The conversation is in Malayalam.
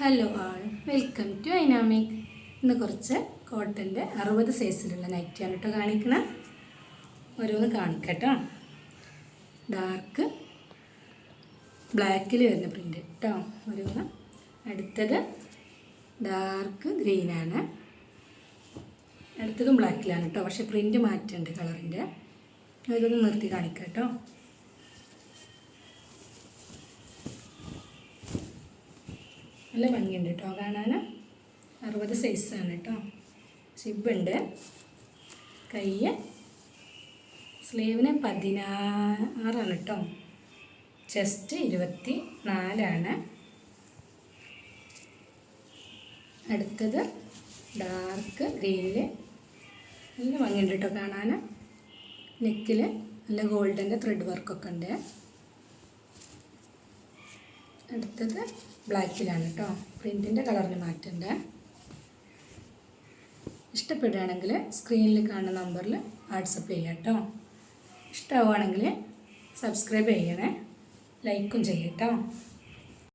ഹലോ ആൾ വെൽക്കം ടു ഐനാമിക് ഇന്ന് കുറച്ച് കോട്ടന്റെ അറുപത് സൈസിലുള്ള നൈറ്റിയാണ് കേട്ടോ കാണിക്കണം. ഓരോന്ന് കാണിക്കട്ടോ ഡാർക്ക് ബ്ലാക്കിൽ വരുന്ന പ്രിന്റ് കേട്ടോ. ഓരോന്ന്. അടുത്തത് ഡാർക്ക് ഗ്രീനാണ് അടുത്തതും ബ്ലാക്കിലാണ് കേട്ടോ. പക്ഷേ പ്രിന്റ് മാറ്റുന്നുണ്ട് കളറിന്റെ അതൊന്ന് നിർത്തി കാണിക്കാം കേട്ടോ. നല്ല ഭംഗിയുണ്ട് കേട്ടോ കാണാൻ അറുപത് സൈസാണ് കേട്ടോ സിബുണ്ട് കൈ സ്ലീവിന് പതിനാറാണ് കേട്ടോ ചെസ്റ്റ് ഇരുപത്തി നാലാണ് അടുത്തത് ഡാർക്ക് ഗ്രീനിൽ നല്ല ഭംഗിയുണ്ട് കേട്ടോ കാണാൻ നെക്കിൽ നല്ല ഗോൾഡന്റെ ത്രെഡ് വർക്കൊക്കെ ഉണ്ട്. അടുത്തത് ബ്ലാക്കിലാണ് കേട്ടോ പ്രിന്റിന്റെ കളറിന് മാറ്റണ്ടേ. ഇഷ്ടപ്പെടുകയാണെങ്കിൽ സ്ക്രീനിൽ കാണുന്ന നമ്പറിൽ വാട്സപ്പ് ചെയ്യാം കേട്ടോ ഇഷ്ടമാവുകയാണെങ്കിൽ സബ്സ്ക്രൈബ് ചെയ്യണേ. ലൈക്കും ചെയ്യട്ടോ